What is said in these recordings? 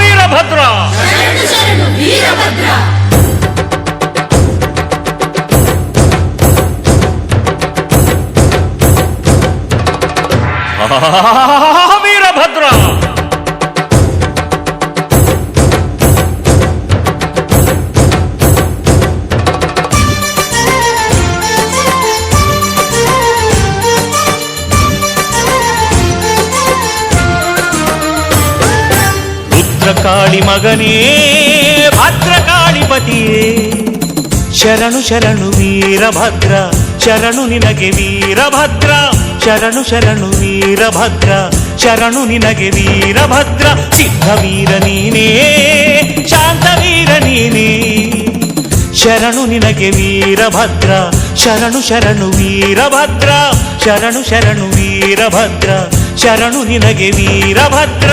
వీరభద్ర వీరభద్ర వీరభద్ర ರುದ್ರಕಾಳಿ ಮಗನೇ ಭದ್ರಕಾಳಿಪತಿಯೇ ಶರಣು ಶರಣು ವೀರಭದ್ರ ಶರಣು ನಿನಗೆ ವೀರಭದ್ರ ಶರಣು ಶರಣು ವೀರಭದ್ರ ಶರಣು ನಿನಗೆ ವೀರಭದ್ರ ಸಿದ್ಧ ವೀರ ನೀನೇ ಶಾಂತ ವೀರ ನೀನೇ ಶರಣು ನಿನಗೆ ವೀರಭದ್ರ ಶರಣು ಶರಣು ವೀರಭದ್ರ ಶರಣು ಶರಣು ವೀರಭದ್ರ ಶರಣು ನಿನಗೆ ವೀರಭದ್ರ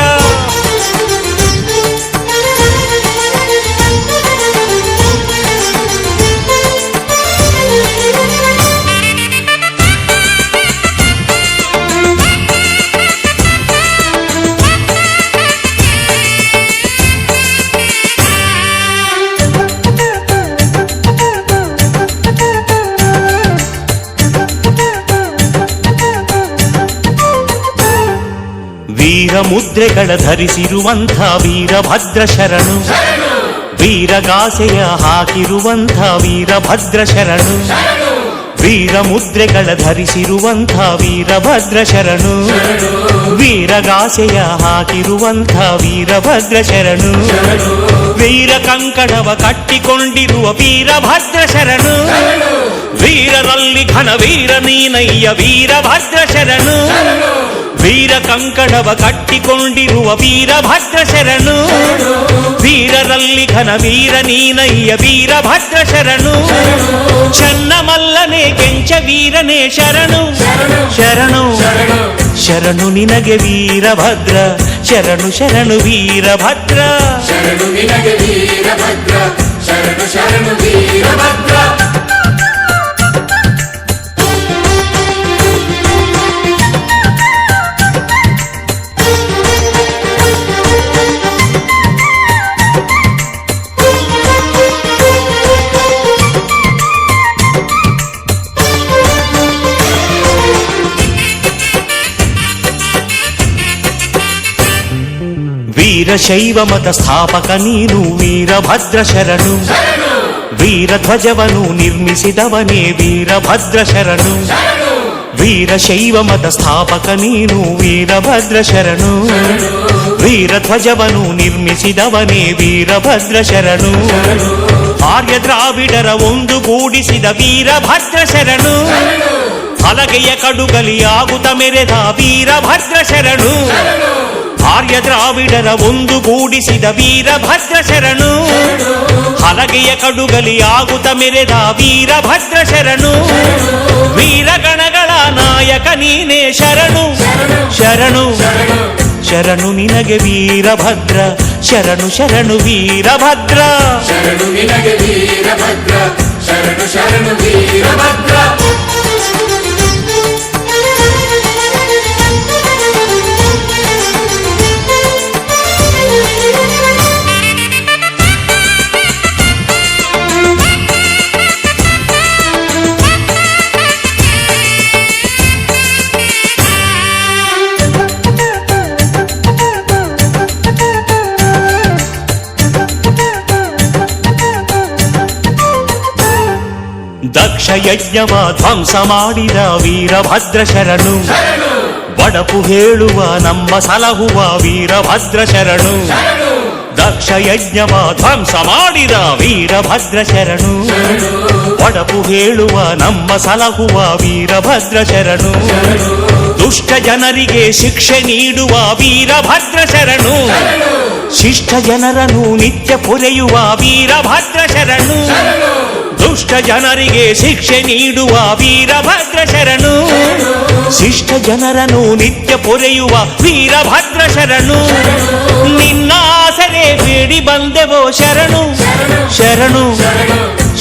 ವೀರ ಮುದ್ರೆಗಳ ಧರಿಸಿರುವಂಥ ವೀರಭದ್ರ ಶರಣು ವೀರಗಾಸೆಯ ಹಾಕಿರುವಂಥ ವೀರಭದ್ರ ಶರಣು ವೀರ ಮುದ್ರೆಗಳ ಧರಿಸಿರುವಂಥ ವೀರಭದ್ರ ಶರಣು ವೀರಗಾಸೆಯ ಹಾಕಿರುವಂಥ ವೀರಭದ್ರ ಶರಣು ವೀರ ಕಂಕಣವ ಕಟ್ಟಿಕೊಂಡಿರುವ ವೀರಭದ್ರ ಶರಣು ವೀರರಲ್ಲಿ ಘನ ವೀರ ನೀನಯ್ಯ ವೀರಭದ್ರ ಶರಣು ವೀರ ಕಂಕಣವ ಕಟ್ಟಿಕೊಂಡಿರುವ ವೀರಭದ್ರ ಶರಣು ವೀರರಲ್ಲಿ ಘನ ವೀರ ನೀನಯ್ಯ ವೀರಭದ್ರ ಶರಣು ಚನ್ನಮಲ್ಲನೆ ಕೆಂಚ ವೀರನೇ ಶರಣು ಶರಣು ಶರಣು ನಿನಗೆ ವೀರಭದ್ರ ಶರಣು ಶರಣು ವೀರಭದ್ರ ಶರಣು ನಿನಗೆ ವೀರಭದ್ರ ಶರಣು ಶರಣು ವೀರಭದ್ರ ವೀರಶೈವ ಮತ ಸ್ಥಾಪಕ ನೀನು ವೀರಭದ್ರ ಶರಣು ವೀರಧ್ವಜವನು ನಿರ್ಮಿಸಿದವನೇ ವೀರಭದ್ರ ಶರಣು ವೀರಶೈವ ಮತ ಸ್ಥಾಪಕ ನೀನು ವೀರಭದ್ರ ಶರಣು ವೀರಧ್ವಜವನು ನಿರ್ಮಿಸಿದವನೇ ವೀರಭದ್ರ ಶರಣು ಆರ್ಯ ದ್ರಾವಿಡರ ಒಂದುಗೂಡಿಸಿದ ವೀರಭದ್ರ ಶರಣು ಹಲಗೆಯ ಕಡುಗಲಿಯಾಗುತ್ತ ಮೆರೆದ ವೀರಭದ್ರ ಶರಣು ಆರ್ಯ ದ್ರಾವಿಡರ ಒಂದುಗೂಡಿಸಿದ ವೀರಭದ್ರ ಶರಣು ಹಲಗೆಯ ಕಡುಗಲಿ ಆಗುತ್ತ ಮೆರೆದ ವೀರಭದ್ರ ಶರಣು ವೀರಗಣಗಳ ನಾಯಕ ನೀನೇ ಶರಣು ಶರಣು ಶರಣು ನಿನಗೆ ವೀರಭದ್ರ ಶರಣು ಶರಣು ವೀರಭದ್ರ ಶರಣು ನಿನಗೆ ವೀರಭದ್ರ ಶರಣು ಶರಣು ವೀರಭದ್ರ ಯಜ್ಞವ ಧ್ವಂಸ ಮಾಡಿದ ವೀರಭದ್ರ ಶರಣು ಬಡಪು ಹೇಳುವ ನಮ್ಮ ಸಲಹುವ ವೀರಭದ್ರ ಶರಣು ದಕ್ಷ ಯಜ್ಞವ ಧ್ವಂಸ ಮಾಡಿದ ವೀರಭದ್ರ ಶರಣು ಒಡಪು ಹೇಳುವ ನಮ್ಮ ಸಲಹುವ ವೀರಭದ್ರ ಶರಣು ದುಷ್ಟ ಜನರಿಗೆ ಶಿಕ್ಷೆ ನೀಡುವ ವೀರಭದ್ರ ಶರಣು ಶಿಷ್ಟ ಜನರನ್ನು ನಿತ್ಯ ಪೊರೆಯುವ ವೀರಭದ್ರ ಶರಣು ದುಷ್ಟ ಜನರಿಗೆ ಶಿಕ್ಷೆ ನೀಡುವ ವೀರಭದ್ರ ಶರಣು. ಶಿಷ್ಟ ಜನರನ್ನು ನಿತ್ಯ ಪೊರೆಯುವ ವೀರಭದ್ರ ಶರಣು. ನಿನ್ನಾಸರೆ ಬೇಡಿ ಬಂದೆವೋ ಶರಣು. ಶರಣು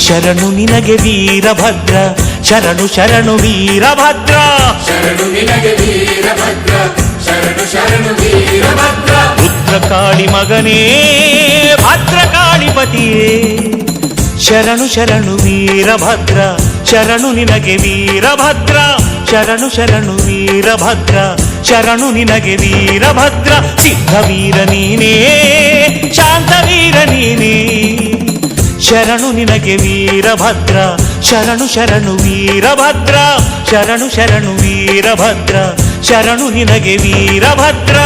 ಶರಣು ನಿನಗೆ ವೀರಭದ್ರ. ಶರಣು ಶರಣು ವೀರಭದ್ರ. ಶರಣು ನಿನಗೆ ವೀರಭದ್ರ. ಶರಣು ಶರಣು ವೀರಭದ್ರ. ರುದ್ರಕಾಳಿ ಮಗನೇ ಭದ್ರಕಾಳಿಪತಿಯೇ ಶರಣು ಶರಣು ವೀರಭದ್ರ ಶರಣು ನಿನಗೆ ವೀರಭದ್ರ ಶರಣು ಶರಣು ವೀರಭದ್ರ ಶರಣು ನಿನಗೆ ವೀರಭದ್ರ ಸಿದ್ಧವೀರ ನೀನೇ ಶಾಂತವೀರ ನೀನೇ ಶರಣು ನಿನಗೆ ವೀರಭದ್ರ ಶರಣು ಶರಣು ವೀರಭದ್ರ ಶರಣು ಶರಣು ವೀರಭದ್ರ ಶರಣು ನಿನಗೆ ವೀರಭದ್ರ